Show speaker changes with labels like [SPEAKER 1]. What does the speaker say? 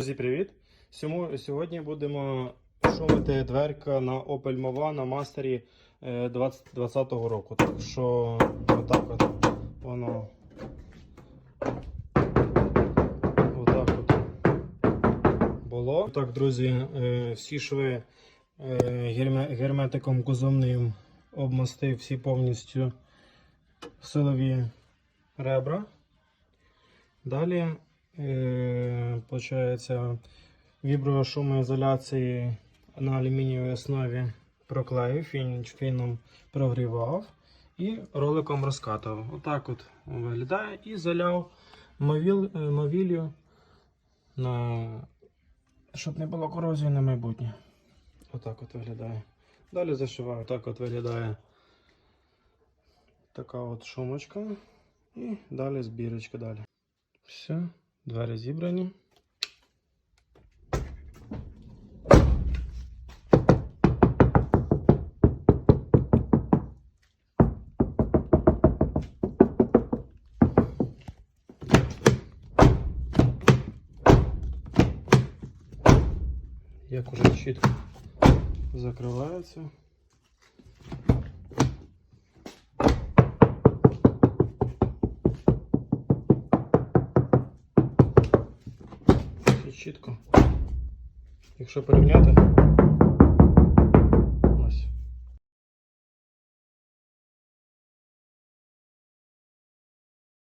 [SPEAKER 1] Друзі, привіт! Сьогодні будемо шумити дверка на Opel Mova на мастері е, 2020 року. Так що отак от воно. Отак от було. Так, друзі, е, всі шви е, герметиком кузовним обмастив всі повністю силові ребра. Далі, е, получається, віброшумоізоляції на алюмінієвій основі проклеїв, фін, фіном прогрівав і роликом розкатував. Отак от виглядає і заляв е, на, щоб не було корозії на майбутнє. Отак от виглядає. Далі зашиваю, так от виглядає така от шумочка. І далі збірочка далі. Все, двері зібрані. Як уже чітко закривається. Все чітко. Якщо порівняти,